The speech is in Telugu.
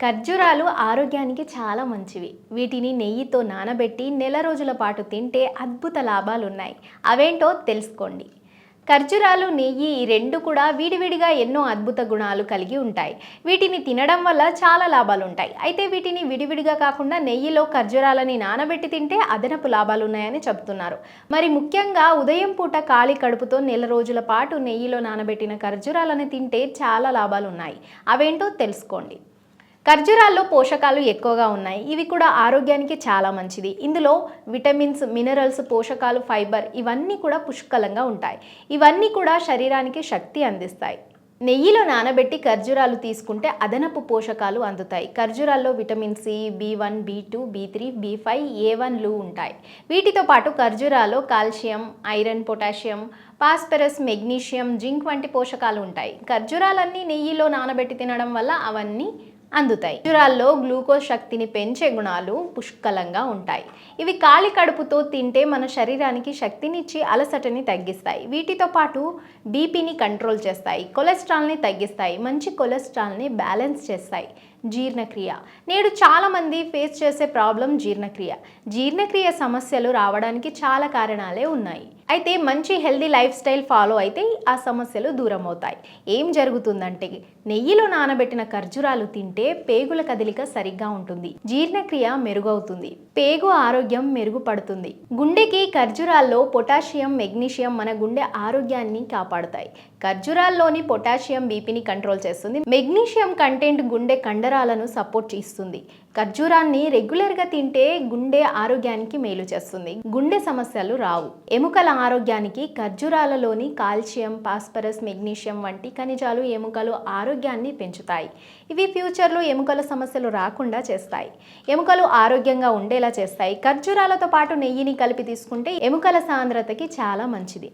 ఖర్జూరాలు ఆరోగ్యానికి చాలా మంచివి. వీటిని నెయ్యితో నానబెట్టి నెల రోజుల పాటు తింటే అద్భుత లాభాలు ఉన్నాయి అవేంటో తెలుసుకోండి. ఖర్జూరాలు నెయ్యి ఈ రెండు కూడా విడివిడిగా ఎన్నో అద్భుత గుణాలు కలిగి ఉంటాయి. వీటిని తినడం వల్ల చాలా లాభాలు ఉంటాయి అయితే వీటిని విడివిడిగా కాకుండా నెయ్యిలో ఖర్జూరాలని నానబెట్టి తింటే అదనపు లాభాలు ఉన్నాయని చెబుతున్నారు. మరి ముఖ్యంగా ఉదయం పూట ఖాళీ కడుపుతో నెల రోజుల పాటు నెయ్యిలో నానబెట్టిన ఖర్జూరాలని తింటే చాలా లాభాలు ఉన్నాయి అవేంటో తెలుసుకోండి. ఖర్జూరాల్లో పోషకాలు ఎక్కువగా ఉన్నాయి. ఇవి కూడా ఆరోగ్యానికి చాలా మంచిది. ఇందులో విటమిన్స్ మినరల్స్ పోషకాలు ఫైబర్ ఇవన్నీ కూడా పుష్కలంగా ఉంటాయి. ఇవన్నీ కూడా శరీరానికి శక్తి అందిస్తాయి. నెయ్యిలో నానబెట్టి ఖర్జూరాలు తీసుకుంటే అదనపు పోషకాలు అందుతాయి. ఖర్జూరాల్లో vitamin C B one B two B three B five A వన్లు ఉంటాయి. వీటితో పాటు ఖర్జూరాలో calcium iron potassium phosphorus magnesium zinc వంటి పోషకాలు ఉంటాయి. ఖర్జూరాలన్నీ నెయ్యిలో నానబెట్టి తినడం వల్ల అవన్నీ అందుతాయి. ఖర్జూరాల్లో గ్లూకోజ్ శక్తిని పెంచే గుణాలు పుష్కలంగా ఉంటాయి. ఇవి ఖాళీ కడుపుతో తింటే మన శరీరానికి శక్తినిచ్చి అలసటని తగ్గిస్తాయి. వీటితో పాటు బీపీని కంట్రోల్ చేస్తాయి. కొలెస్ట్రాల్ని తగ్గిస్తాయి. మంచి కొలెస్ట్రాల్ని బ్యాలెన్స్ చేస్తాయి. జీర్ణక్రియ. నేడు చాలామంది ఫేస్ చేసే ప్రాబ్లం జీర్ణక్రియ. జీర్ణక్రియ సమస్యలు రావడానికి చాలా కారణాలే ఉన్నాయి. అయితే మంచి హెల్దీ లైఫ్ స్టైల్ ఫాలో అయితే ఆ సమస్యలు దూరం అవుతాయి ఏం జరుగుతుందంటే నెయ్యిలో నానబెట్టిన ఖర్జూరాలు తింటే పేగుల కదలిక సరిగ్గా ఉంటుంది. జీర్ణక్రియ మెరుగవుతుంది. పేగు ఆరోగ్యం మెరుగుపడుతుంది. గుండెకి ఖర్జూరాల్లో పొటాషియం మెగ్నీషియం మన గుండె ఆరోగ్యాన్ని కాపాడుతాయి. ఖర్జూరాల్లోని పొటాషియం బీపీని కంట్రోల్ చేస్తుంది. మెగ్నీషియం కంటెంట్ గుండె కండరాలను సపోర్ట్ చేస్తుంది. ఖర్జూరాన్ని రెగ్యులర్గా తింటే గుండె ఆరోగ్యానికి మేలు చేస్తుంది. గుండె సమస్యలు రావు. ఎముకల ఆరోగ్యానికి ఖర్జూరాలలోని కాల్షియం పాస్పరస్ మెగ్నీషియం వంటి ఖనిజాలు ఎముకలు ఆరోగ్యాన్ని పెంచుతాయి. ఇవి ఫ్యూచర్లో ఎముకల సమస్యలు రాకుండా చేస్తాయి. ఎముకలు ఆరోగ్యంగా ఉండేలా చేస్తాయి. ఖర్జూరాలతో పాటు నెయ్యిని కలిపి తీసుకుంటే ఎముకల సాంద్రతకి చాలా మంచిది.